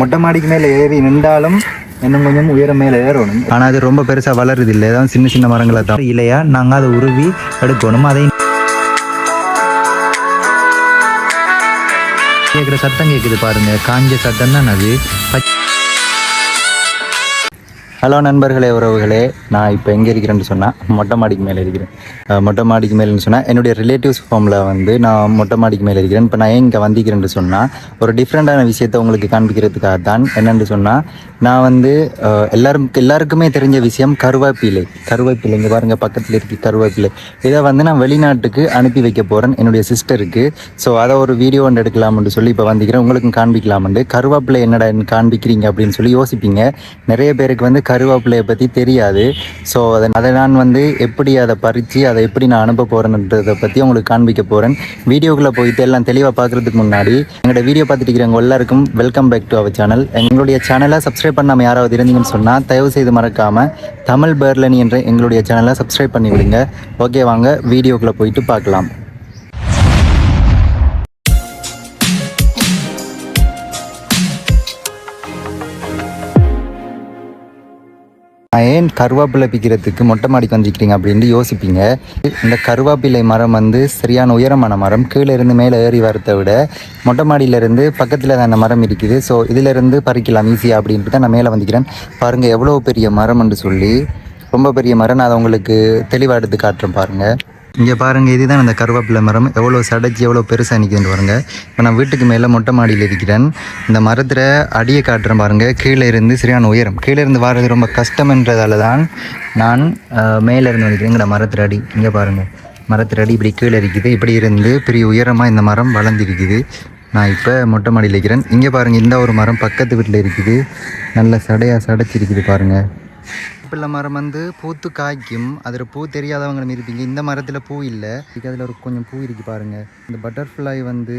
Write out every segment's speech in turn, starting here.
மொட்டை மாடிக்கு மேலே ஏறி நின்றாலும் இன்னும் கொஞ்சம் உயரம் மேலே ஏறணும். ஆனால் அது ரொம்ப பெருசாக வளருது இல்லை. ஏதாவது சின்ன சின்ன மரங்களை தான். இல்லையா நாங்கள் அதை உருவி எடுக்கணும். அதை கேட்குற சத்தம் கேட்குது பாருங்கள் காஞ்ச சத்தம் தான் அது ஹலோ நண்பர்களே உறவுகளே. நான் இப்போ எங்கே இருக்கிறேன்னு சொன்னால் மொட்டை மாடிக்கு மேலே இருக்கிறேன். மொட்டை மாடிக்கு மேலேன்னு சொன்னால் என்னுடைய ரிலேட்டிவ்ஸ் ஃபார்மில் வந்து நான் மொட்டை மாடிக்கு மேலே இருக்கிறேன். இப்போ நான் ஏன் இங்கே வந்திக்கிறேன்னு சொன்னால் ஒரு டிஃப்ரெண்ட்டான விஷயத்தை உங்களுக்கு காண்பிக்கிறதுக்காக தான் என்னென்னு சொன்னால் நான் வந்து எல்லாரும் எல்லாருக்குமே தெரிஞ்ச விஷயம் கருவேப்பிலை. கருவேப்பிலை இங்கே பாருங்கள் பக்கத்தில் இருக்கு கருவேப்பிலை. இதை வந்து நான் வெளிநாட்டுக்கு அனுப்பி வைக்க போகிறேன் என்னுடைய சிஸ்டருக்கு ஸோ அதை ஒரு வீடியோ ஒன்று எடுக்கலாம்னு சொல்லி இப்போ வந்திக்கிறேன் உங்களுக்கும் காண்பிக்கலாம்னு. கருவேப்பிலை என்னடா காண்பிக்கிறீங்க அப்படின்னு சொல்லி யோசிப்பீங்க. நிறைய பேருக்கு வந்து கருவேப்பிலையை பற்றி தெரியாது. ஸோ அதை அதை நான் வந்து எப்படி அதை பறித்து அதை எப்படி நான் அனுப்ப போகிறேன்றதை பற்றி உங்களுக்கு காண்பிக்க போகிறேன் வீடியோக்குள்ளே போயிட்டு எல்லாம் தெளிவாக பார்க்குறதுக்கு முன்னாடி எங்களோட வீடியோ பார்த்துட்டு இருக்கிறவங்க எல்லாருக்கும் welcome back to our channel எங்களுடைய சேனலை சப்ஸ்கிரைப் பண்ணாமல் யாராவது இருந்தீங்கன்னு சொன்னால் தயவு செய்து மறக்காமல் தமிழ் பேர்லனி என்ற எங்களுடைய சேனலை சப்ஸ்கிரைப் பண்ணி விடுங்க ஓகே வாங்க வீடியோக்குள்ளே போயிட்டு பார்க்கலாம் ஏன் கருவேப்பிலை பிக்கிறதுக்கு மொட்டை மாடிக்கு வந்துக்கிறீங்க அப்படின்னு யோசிப்பீங்க. இந்த கருவேப்பிலை மரம் வந்து சரியான உயரமான மரம். கீழே இருந்து மேலே ஏறி வரத்தை விட மொட்டை மாடியிலேருந்து பக்கத்தில் தான் அந்த மரம் இருக்குது. ஸோ இதிலேருந்து பறிக்கலாம் ஈஸியாக அப்படின்ட்டு தான் நான் மேலே வந்துக்கிறேன். பாருங்கள் எவ்வளோ பெரிய மரம்னு சொல்லி. ரொம்ப பெரிய மரம். நான் அதை உங்களுக்கு தெளிவாக எடுத்து காட்டுறேன் பாருங்கள் இங்கே பாருங்கள் இதுதான் அந்த கருவேப்பிலை மரம். எவ்வளோ சடைச்சி எவ்வளோ பெருசாக நிற்கிதுன்னு பாருங்கள் இப்போ நான் வீட்டுக்கு மேலே மொட்டை மாடியில் இருக்கிறேன். இந்த மரத்தில் அடியை காட்டுறேன் பாருங்கள் கீழே இருந்து சரியான உயரம். கீழே இருந்து வர்றது ரொம்ப கஷ்டம்ன்றதால தான் நான் மேலே இருந்து வந்துக்கிறேன் இங்கட மரத்தில் அடி. இங்கே பாருங்கள் மரத்தில் அடி இப்படி கீழே இருக்குது. இப்படி இருந்து பெரிய உயரமாக இந்த மரம் வளர்ந்துருக்குது. நான் இப்போ மொட்டை மாடியில் இருக்கிறேன். இங்கே பாருங்கள் இந்த ஒரு மரம் பக்கத்து வீட்டில் இருக்குது. நல்ல சடையாக சடைச்சிருக்குது பாருங்கள் பிள்ளை மரம் வந்து பூத்து காய்க்கும். அதில் பூ தெரியாதவங்களும் இருப்பீங்க இந்த மரத்தில் பூ இல்லை. அதில் ஒரு கொஞ்சம் பூ இருக்கு பாருங்க. இந்த பட்டர்ஃப்ளை வந்து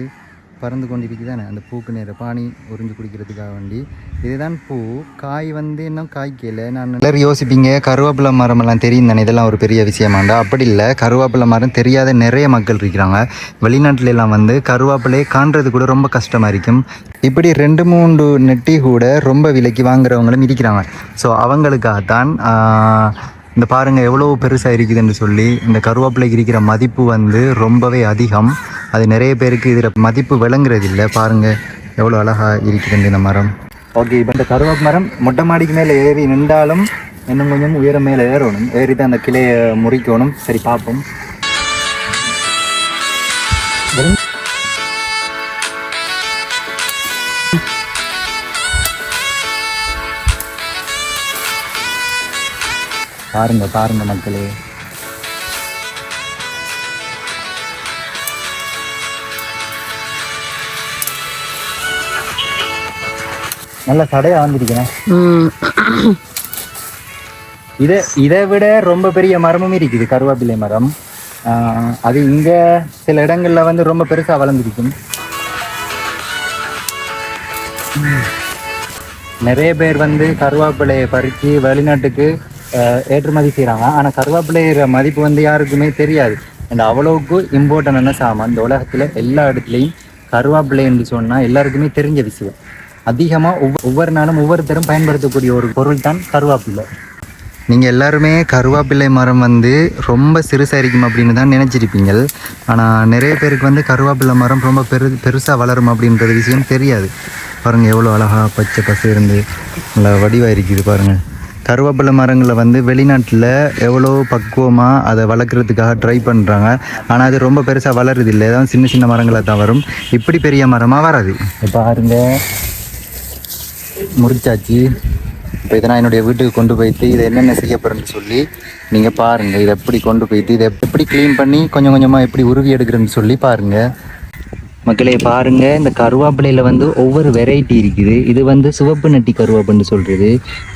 பறந்து கொண்டிருக்கு தானே? அந்த பூக்கு நேரம் பானி உறிஞ்சு குடிக்கிறதுக்காக வேண்டி. இதுதான் பூ. காய் வந்து இன்னும் காய்க்கல. நான் எல்லாரும் யோசிப்பீங்க கருவேப்பிலை மரம் எல்லாம் தெரியும் தானே? இதெல்லாம் ஒரு பெரிய விஷயமாண்டா. அப்படி இல்லை. கருவேப்பிலை மரம் தெரியாத நிறைய மக்கள் இருக்கிறாங்க. வெளிநாட்டில எல்லாம் வந்து கருவேப்பிலையை காண்றது கூட ரொம்ப கஷ்டமா இருக்கும். இப்படி ரெண்டு மூன்று நெட்டி கூட ரொம்ப விலைக்கு வாங்குறவங்களும் இருக்கிறாங்க. ஸோ அவங்களுக்காகத்தான் இந்த பாருங்கள் எவ்வளோ பெருசாக இருக்குதுன்னு சொல்லி இந்த கருவேப்பிலைக்கு இருக்கிற மதிப்பு வந்து ரொம்பவே அதிகம். அது நிறைய பேருக்கு இதில் மதிப்பு விளங்குறது இல்லை பாருங்கள் எவ்வளோ அழகாக இருக்குது இந்த மரம். ஓகே இப்போ இந்த கருவேப்பு மரம் மொட்டை மாடிக்கு மேலே ஏறி நின்றாலும் இன்னும் கொஞ்சம் உயரம் மேலே ஏறணும். ஏறி தான் அந்த கிளையை முறிக்கணும். சரி பார்ப்போம். பாருங்க பாருங்க மக்களே. நல்ல சடையா வந்திருக்கிறேன் இதை இதை விட ரொம்ப பெரிய மரமும் இருக்குது கருவேப்பிலை மரம். அது இங்க சில இடங்கள்ல வந்து ரொம்ப பெருசா வளர்ந்துருக்கும். நிறைய பேர் வந்து கருவேப்பிலையை பறித்து வெளிநாட்டுக்கு ஏற்றுமதி செய்கிறாங்க ஆனால் கருவேப்பிலையிற மதிப்பு வந்து யாருக்குமே தெரியாது. அண்ட் அவ்வளவுக்கு இம்பார்ட்டன்டான சாமான். இந்த உலகத்தில் எல்லா இடத்துலையும் கருவேப்பிலை என்று சொன்னால் எல்லாருக்குமே தெரிஞ்ச விஷயம். அதிகமாக ஒவ்வொரு ஒவ்வொரு நாளும் ஒவ்வொருத்தரும் பயன்படுத்தக்கூடிய ஒரு பொருள் தான் கருவேப்பிலை. நீங்கள் எல்லாருமே கருவேப்பிலை மரம் வந்து ரொம்ப சிறுசாக இருக்கும் அப்படின்னு தான் நினச்சிருப்பீங்க ஆனால் நிறைய பேருக்கு வந்து கருவேப்பிலை மரம் ரொம்ப பெரு பெருசாக வளரும் அப்படின்றது விஷயம் தெரியாது. பாருங்கள் எவ்வளோ அழகாக பச்சை பசு இருந்து நல்லா வடிவாக இருக்குது பாருங்கள் கருவேப்பிலை மரங்களை வந்து வெளிநாட்டில் எவ்வளோ பக்குவமாக அதை வளர்க்குறதுக்காக ட்ரை பண்ணுறாங்க ஆனால் அது ரொம்ப பெருசாக வளருது இல்லை ஏதாவது சின்ன சின்ன மரங்களாக தான் வரும். இப்படி பெரிய மரமாக வராது. பாருங்க முடிச்சாச்சு. இப்போ இதை நான் என்னுடைய வீட்டுக்கு கொண்டு போயிட்டு இதை என்னென்ன செய்ய போகிறேன்னு சொல்லி நீங்கள் பாருங்கள் இதை எப்படி கொண்டு போயிட்டு இதை எப்படி க்ளீன் பண்ணி கொஞ்சம் கொஞ்சமாக எப்படி உருவி எடுக்கிறேன்னு சொல்லி பாருங்கள் மக்களே பாருங்கள் இந்த கருவேப்பிலையில் வந்து ஒவ்வொரு வெரைட்டி இருக்குது. இது வந்து சிவப்பு நட்டி கருவேப்புன்னு சொல்கிறது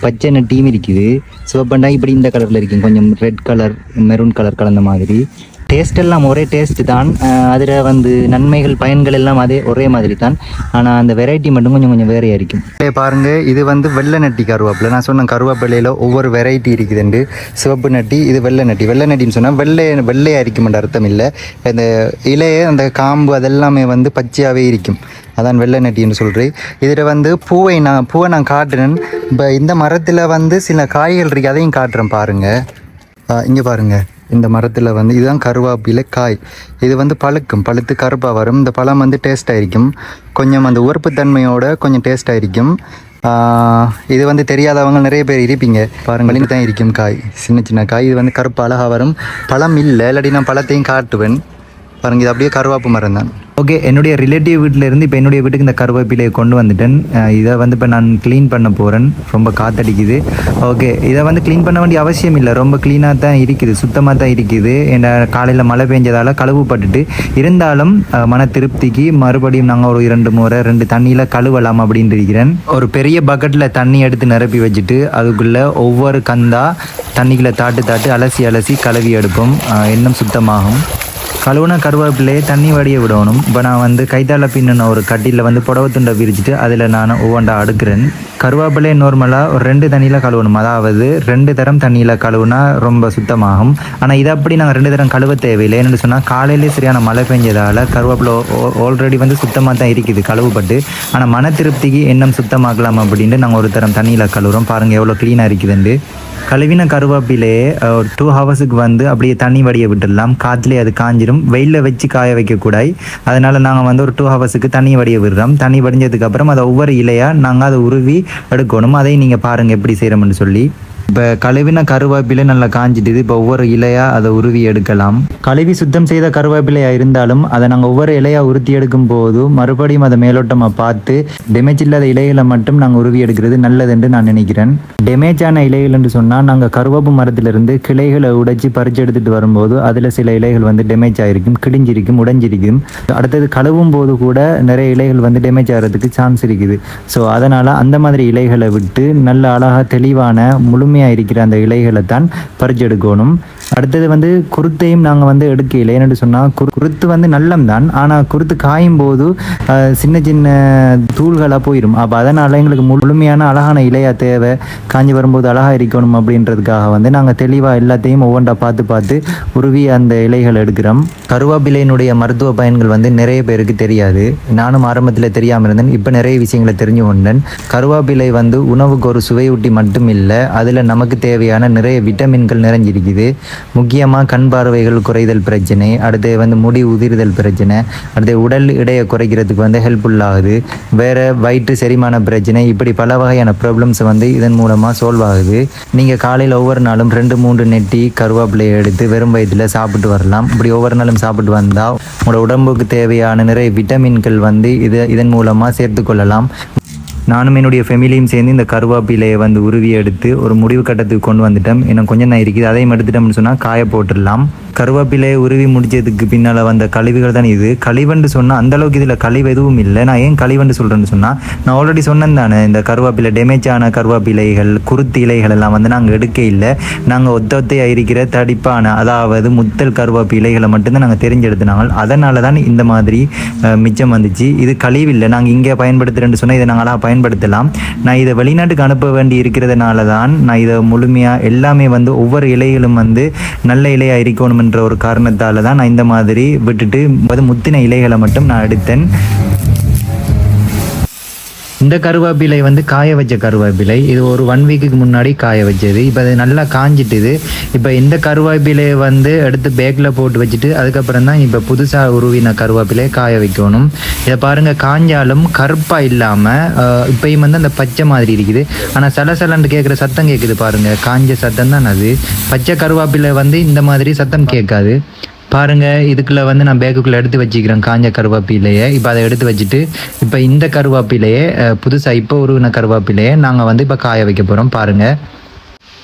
பச்சை நட்டியும் இருக்குது. சிவப்புண்டா இப்படி இந்த கலரில் இருக்கும். கொஞ்சம் ரெட் கலர் மெரூன் கலர் கலந்த மாதிரி. டேஸ்ட் எல்லாம் ஒரே டேஸ்ட் தான். அதில் வந்து நன்மைகள் பயன்கள் எல்லாம் அதே ஒரே மாதிரி தான் ஆனால் அந்த வெரைட்டி மட்டும் கொஞ்சம் கொஞ்சம் வேறையாக இருக்கும். பாருங்க இது வந்து வெள்ளை நட்டி கருவேப்பிலை. நான் சொன்ன கருவேப்பிலையில் ஒவ்வொரு வெரைட்டி இருக்குதுண்டு. சிவப்பு நட்டி இது வெள்ளை நட்டி. வெள்ளை நட்டின்னு சொன்னால் வெள்ளை வெள்ளையாக இருக்குமென்ற அர்த்தம் இல்லை. அந்த இலையை அந்த காம்பு அதெல்லாமே வந்து பச்சையாகவே இருக்கும். அதான் வெள்ளை நட்டின்னு சொல்கிறேன் இதில் வந்து பூவை நான் பூவை நான் காட்டுறேன். இப்போ இந்த மரத்தில் வந்து சில காய்கள் இருக்குது அதையும் காட்டுறேன் பாருங்கள் இங்கே பாருங்கள் இந்த மரத்தில் வந்து இதுதான் கருவேப்பிலை காய் இது வந்து பழுக்கும். பழுத்து கருப்பாக வரும். இந்த பழம் வந்து டேஸ்ட்டாக இருக்கும் கொஞ்சம் அந்த உறுப்புத்தன்மையோட கொஞ்சம் டேஸ்ட்டாக இருக்கும் இது வந்து தெரியாதவங்க நிறைய பேர் இருப்பீங்க. பாருங்க. வலிந்து தான் இருக்கும் காய். சின்ன சின்ன காய். இது வந்து கருப்பு அழகாக வரும். பழம் இல்லை. இல்லாட்டி நான் பழத்தையும் காட்டுவேன். பாருங்க இது அப்படியே கருவாப்பு மரம் தான். ஓகே என்னுடைய ரிலேட்டிவ் வீட்டில் இருந்து இப்போ என்னுடைய வீட்டுக்கு இந்த கருவேப்பிலையை கொண்டு வந்துட்டேன். இதை வந்து இப்போ நான் க்ளீன் பண்ண போகிறேன் ரொம்ப காத்தடிக்குது. ஓகே இதை வந்து க்ளீன் பண்ண வேண்டிய அவசியம் இல்லை. ரொம்ப க்ளீனாக தான் இருக்குது சுத்தமாக தான் இருக்குது. என் காலையில் மழை பெஞ்சதால் கழுவுப்பட்டுட்டு. இருந்தாலும் மன திருப்திக்கு மறுபடியும் நாங்கள் ஒரு இரண்டு முறை ரெண்டு தண்ணியில் கழுவலாம் அப்படின்ட்டு இருக்கிறேன். ஒரு பெரிய பக்கெட்டில் தண்ணி எடுத்து நிரப்பி வச்சுட்டு அதுக்குள்ளே ஒவ்வொரு கந்தா தண்ணிக்குள்ளே தாட்டு தாட்டு அலசி அலசி கழுவி எடுப்போம். இன்னும் சுத்தமாகும். கழுவுன கருவேப்பிலையே தண்ணி வடிய விடணும். இப்போ நான் வந்து கைத்தால பின்னுன ஒரு கட்டியில் வந்து புடவை துண்டை விரிச்சிட்டு அதில் நான் ஒவ்வொன்றா அடுக்கிறேன். கருவேப்பிலை நார்மலாக ஒரு ரெண்டு தண்ணியில் கழுவணும். அதாவது ரெண்டு தரம் தண்ணியில் கழுவுனா ரொம்ப சுத்தமாகும். ஆனால் இதை அப்படி நாங்கள் ரெண்டு தரம் கழுவ தேவையில்லை. என்னென்னு சொன்னால் காலையிலே சரியான மழை பெஞ்சதால் கருவேப்பிலை ஆல்ரெடி வந்து சுத்தமாக தான் இருக்குது கழுவுப்பட்டு ஆனால் மன திருப்திக்கு எண்ணம் சுத்தமாக்கலாம் அப்படின்ட்டு நாங்கள் ஒரு தரம் தண்ணியில் கழுவுறோம். பாருங்கள் எவ்வளோ க்ளீனாக இருக்குதுண்டு கழுவின கருவேப்பிலையே ஒரு டூ ஹவர்ஸுக்கு வந்து அப்படியே தண்ணி வடிய விட்டுடலாம். காற்றுலேயே அது காஞ்சிரும். வெயிலில் வச்சு காய வைக்கக்கூடாது. அதனால் நாங்கள் வந்து ஒரு டூ ஹவர்ஸுக்கு தண்ணி வடிய விடுறோம். தண்ணி வடிஞ்சதுக்கப்புறம் அதை ஒவ்வொரு இலையாக நாங்கள் அதை உருவி எடுக்கணும் அதையும் நீங்கள் பாருங்கள் எப்படி செய்கிறோம்னு சொல்லி. இப்போ கழுவின கருவேப்பிலை நல்லா காஞ்சிட்டுது. இப்போ ஒவ்வொரு இலையாக அதை உருவி எடுக்கலாம். கழுவி சுத்தம் செய்த கருவேப்பிலையாக இருந்தாலும் அதை நாங்கள் ஒவ்வொரு இலையாக உருத்தி எடுக்கும் போது மறுபடியும் அதை மேலோட்டமாக பார்த்து டேமேஜ் இல்லாத இலைகளை மட்டும் நாங்கள் உருவி எடுக்கிறது நல்லது என்று நான் நினைக்கிறேன். டேமேஜ் ஆன இலைகள் என்று சொன்னால் நாங்கள் கருவேப்பு மரத்திலிருந்து கிளைகளை உடைச்சி பறிச்சு எடுத்துகிட்டு வரும்போது அதில் சில இலைகள் வந்து டேமேஜ் ஆகிருக்கும் கிழிஞ்சிருக்கும் உடைஞ்சிருக்கும். அடுத்தது கழுவும் போது கூட நிறைய இலைகள் வந்து டேமேஜ் ஆகிறதுக்கு சான்ஸ் இருக்குது. ஸோ அதனால் அந்த மாதிரி இலைகளை விட்டு நல்ல அழகாக தெளிவான முழுமையாக இருக்கிற அந்த இலைகளை தான் பறிச்செடுக்கணும். அடுத்தது வந்து குருத்தையும் நாங்கள் வந்து எடுக்கல என்னென்னு சொன்னால் குரு குருத்து வந்து நல்லம் தான் ஆனால் குருத்து காயும் போது சின்ன சின்ன தூள்களாக போயிடும் அப்போ அதனால் எங்களுக்கு முழுமையான அழகான இலையாக தேவை. காஞ்சி வரும்போது அழகாக இருக்கணும் அப்படின்றதுக்காக வந்து நாங்கள் தெளிவாக எல்லாத்தையும் ஒவ்வொன்றா பார்த்து பார்த்து உருவி அந்த இலைகளை எடுக்கிறோம். கருவாபிலையினுடைய மருத்துவ பயன்கள் வந்து நிறைய பேருக்கு தெரியாது. நானும் ஆரம்பத்தில் தெரியாமல் இருந்தேன். இப்போ நிறைய விஷயங்களை தெரிஞ்சு கொண்டேன். கருவாப்பிலை வந்து உணவுக்கு ஒரு சுவையூட்டி மட்டும் இல்லை அதில் நமக்கு தேவையான நிறைய விட்டமின்கள் நிறைஞ்சிருக்குது. முக்கியமாக கண் பார்வைகள் குறைதல் பிரச்சனை அடுத்து வந்து முடி உதிர்தல் பிரச்சனை அடுத்து உடல் எடையை குறைக்கிறதுக்கு வந்து ஹெல்ப்ஃபுல் ஆகுது. வேறு வயிற்று செரிமான பிரச்சனை இப்படி பல வகையான ப்ராப்ளம்ஸ் வந்து இதன் மூலமாக சால்வ் ஆகுது. நீங்கள் காலையில் ஒவ்வொரு நாளும் ரெண்டு மூன்று நெட்டி கருவேப்பிலையை எடுத்து வெறும் வயிற்றில் சாப்பிட்டு வரலாம். இப்படி ஒவ்வொரு நாளும் சாப்பிட்டு வந்தால் உங்களோட உடம்புக்கு தேவையான நிறைய விட்டமின்கள் வந்து இது இதன் மூலமாக சேர்த்து கொள்ளலாம். நானும் என்னுடைய ஃபெமிலியும் சேர்ந்து இந்த கருவாப்பிலையை வந்து உருவி எடுத்து ஒரு முடிவு கட்டத்துக்கு கொண்டு வந்துட்டோம். இன்னும் கொஞ்சம் தான் இருக்குது. அதையும் எடுத்துட்டோம்னு சொன்னால் காய போட்டுடலாம். கருவேப்பிலையை உருவி முடிச்சதுக்கு பின்னால் வந்த கழிவுகள் தான் இது. கழிவுன்னு சொன்னால் அந்த அளவுக்கு இதில் கழிவு எதுவும் இல்லை. நான் ஏன் கழிவுன்னு சொல்கிறேன்னு சொன்னால் நான் ஆல்ரெடி சொன்னேன் தானே இந்த கருவேப்பிலை டேமேஜ் ஆன கருவேப்பிலைகள் குருத்து இலைகள் எல்லாம் வந்து நாங்கள் எடுக்க இல்லை. நாங்கள் ஒத்த ஒத்தையாக இருக்கிற தடிப்பான அதாவது முத்தல் கருவேப்பு இலைகளை மட்டும்தான் நாங்கள் தெரிஞ்செடுத்தினாங்க. அதனால தான் இந்த மாதிரி மிச்சம் வந்துச்சு. இது கழிவு இல்லை. நாங்கள் இங்கே பயன்படுத்துகிறேன்னு சொன்னால் இதை நாங்களாக பயன்படுத்தலாம். நான் இதை வெளிநாட்டுக்கு அனுப்ப வேண்டி இருக்கிறதுனால தான் நான் இதை முழுமையாக எல்லாமே வந்து ஒவ்வொரு இலைகளும் வந்து நல்ல இலையாக என்ற ஒரு காரணத்தால் தான் நான் இந்த மாதிரி விட்டுட்டு முத்தின இலைகளை மட்டும் நான் எடுத்தேன். இந்த கருவேப்பிலை வந்து காய வச்ச கருவேப்பிலை. இது ஒரு ஒன் வீக்குக்கு முன்னாடி காய வச்சது. இப்போ அது நல்லா காஞ்சிட்டுது. இப்போ இந்த கருவேப்பிலையை வந்து எடுத்து பேக்கில் போட்டு வச்சுட்டு அதுக்கப்புறம் தான் இப்போ புதுசாக உருவின கருவேப்பிலையை காய வைக்கணும். இதை பாருங்கள் காஞ்சாலும் கருப்பாக இல்லாமல் இப்பயும் வந்து அந்த பச்சை மாதிரி இருக்குது. ஆனால் சலசலன்னு கேட்குற சத்தம் கேட்குது பாருங்கள் காஞ்ச சத்தம் தான் அது. பச்சை கருவேப்பிலை வந்து இந்த மாதிரி சத்தம் கேட்காது. பாருங்க இதுக்குள்ள வந்து நான் பேக்குக்குள்ளே எடுத்து வச்சுக்கிறேன். காஞ்ச கருவேப்பிலையை. இப்போ அதை எடுத்து வச்சுட்டு இப்போ இந்த கருவேப்பிலையை புதுசாக இப்போ உருவின கருவேப்பிலையை நாங்கள் வந்து இப்போ காய வைக்க போகிறோம் பாருங்கள்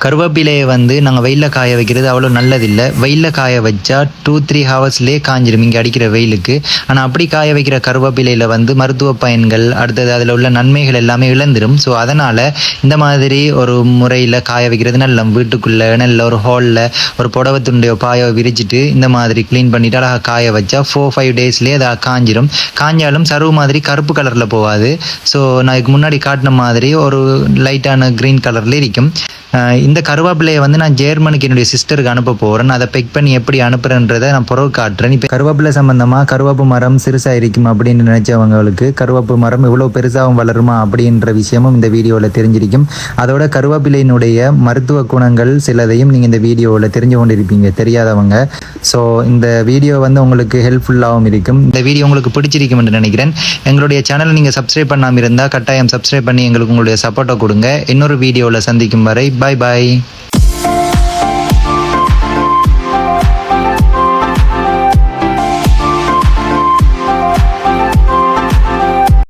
கருவேப்பிலையை வந்து நாங்கள் வெயிலில் காய வைக்கிறது அவ்வளோ நல்லதில்லை. வெயிலில் காய வச்சா டூ த்ரீ ஹவர்ஸ்லேயே காஞ்சிடும் இங்கே அடிக்கிற வெயிலுக்கு. ஆனால் அப்படி காய வைக்கிற கருவேப்பிலையில் வந்து மருத்துவ பயன்கள் அடுத்தது அதில் உள்ள நன்மைகள் எல்லாமே இழந்துடும் ஸோ அதனால் இந்த மாதிரி ஒரு முறையில் காய வைக்கிறது நல்ல. வீட்டுக்குள்ளே நல்ல ஒரு ஹாலில் ஒரு புடவை துண்டையோ பாயோ விரிச்சிட்டு இந்த மாதிரி க்ளீன் பண்ணிவிட்டு அழகாக காய வச்சா ஃபோர் ஃபைவ் டேஸ்லேயே அதை காஞ்சிடும் காஞ்சாலும் சருவு மாதிரி கருப்பு கலரில் போகாது. ஸோ நான் இதுக்கு முன்னாடி காட்டின மாதிரி ஒரு லைட்டான க்ரீன் கலரில் இருக்கும். இந்த கருவேப்பிலையை வந்து நான் ஜேர்மனுக்கு என்னுடைய சிஸ்டருக்கு அனுப்ப போகிறேன் அதை பெக் பண்ணி எப்படி அனுப்புறேன்றதை நான் புறவு காட்டுறேன். இப்போ கருவேப்பிலை சம்மந்தமாக கருவேப்பு மரம் சிறுசாக இருக்கும் அப்படின்னு நினைச்சவங்களுக்கு கருவேப்பு மரம் இவ்வளோ பெருசாகவும் வளருமா அப்படின்ற விஷயமும் இந்த வீடியோவில் தெரிஞ்சிருக்கும். அதோட கருவேப்பிலையினுடைய மருத்துவ குணங்கள் சிலதையும் நீங்கள் இந்த வீடியோவில் தெரிஞ்சு கொண்டிருப்பீங்க தெரியாதவங்க. ஸோ இந்த வீடியோ வந்து உங்களுக்கு ஹெல்ப்ஃபுல்லாகவும் இருக்கும். இந்த வீடியோ உங்களுக்கு பிடிச்சிருக்கும் என்று நினைக்கிறேன். எங்களுடைய சேனலை நீங்கள் சப்ஸ்கிரைப் பண்ணாமல் இருந்தால் கட்டாயம் சப்ஸ்கிரைப் பண்ணி எங்களுக்கு உங்களுடைய சப்போர்ட்டை கொடுங்க. இன்னொரு வீடியோவில் சந்திக்கும் வரை பாய் பாய் Bye.